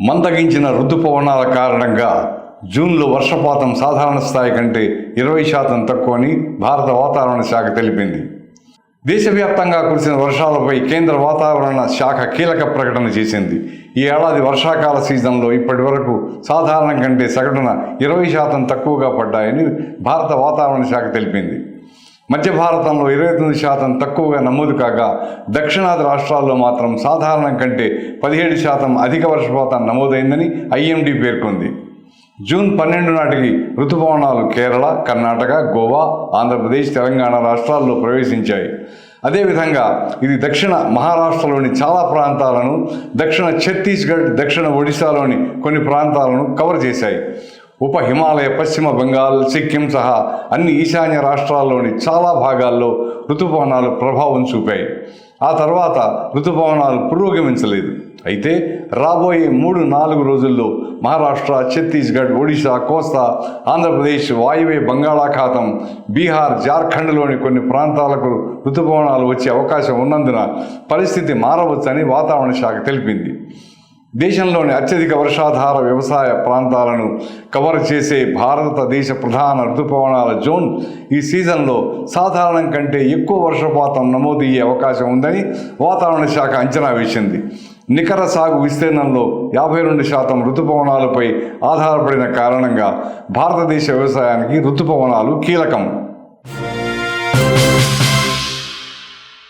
మందగించిన రుతుపవనాల కారణంగా జూన్లో వర్షపాతం సాధారణ స్థాయి కంటే ఇరవై శాతం తక్కువని భారత వాతావరణ శాఖ తెలిపింది. దేశవ్యాప్తంగా కురిసిన వర్షాలపై కేంద్ర వాతావరణ శాఖ కీలక ప్రకటన చేసింది. ఈ ఏడాది వర్షాకాల సీజన్లో ఇప్పటి వరకు సాధారణం కంటే సగటున ఇరవై శాతం తక్కువగా పడ్డాయని భారత వాతావరణ శాఖ తెలిపింది. మధ్య భారతంలో ఇరవై తొమ్మిది శాతం తక్కువగా నమోదు కాగా దక్షిణాది రాష్ట్రాల్లో మాత్రం సాధారణం కంటే పదిహేడు శాతం అధిక వర్షపాతం నమోదైందని ఐఎండీ పేర్కొంది. జూన్ పన్నెండు నాటికి ఋతుపవనాలు కేరళ కర్ణాటక గోవా ఆంధ్రప్రదేశ్ తెలంగాణ రాష్ట్రాల్లో ప్రవేశించాయి. అదేవిధంగా ఇది దక్షిణ మహారాష్ట్రలోని చాలా ప్రాంతాలను దక్షిణ ఛత్తీస్గఢ్ దక్షిణ ఒడిశాలోని కొన్ని ప్రాంతాలను కవర్ చేశాయి. ఉప హిమాలయ పశ్చిమ బెంగాల్ సిక్కిం సహా అన్ని ఈశాన్య రాష్ట్రాల్లోని చాలా భాగాల్లో ఋతుపవనాలు ప్రభావం చూపాయి. ఆ తర్వాత ఋతుపవనాలు పురోగమించలేదు. అయితే రాబోయే మూడు నాలుగు రోజుల్లో మహారాష్ట్ర ఛత్తీస్గఢ్ ఒడిశా కోస్తా ఆంధ్రప్రదేశ్ వాయువ్య బంగాళాఖాతం బీహార్ జార్ఖండ్లోని కొన్ని ప్రాంతాలకు ఋతుపవనాలు వచ్చే అవకాశం ఉన్నందున పరిస్థితి మారవచ్చని వాతావరణ శాఖ తెలిపింది. దేశంలోని అత్యధిక వర్షాధార వ్యవసాయ ప్రాంతాలను కవర్ చేసే భారతదేశ ప్రధాన ఋతుపవనాల జోన్ ఈ సీజన్లో సాధారణం కంటే ఎక్కువ వర్షపాతం నమోదయ్యే అవకాశం ఉందని వాతావరణ శాఖ అంచనా వేసింది. నికర సాగు విస్తీర్ణంలో యాభై రెండు శాతం ఋతుపవనాలపై ఆధారపడిన కారణంగా భారతదేశ వ్యవసాయానికి ఋతుపవనాలు కీలకం.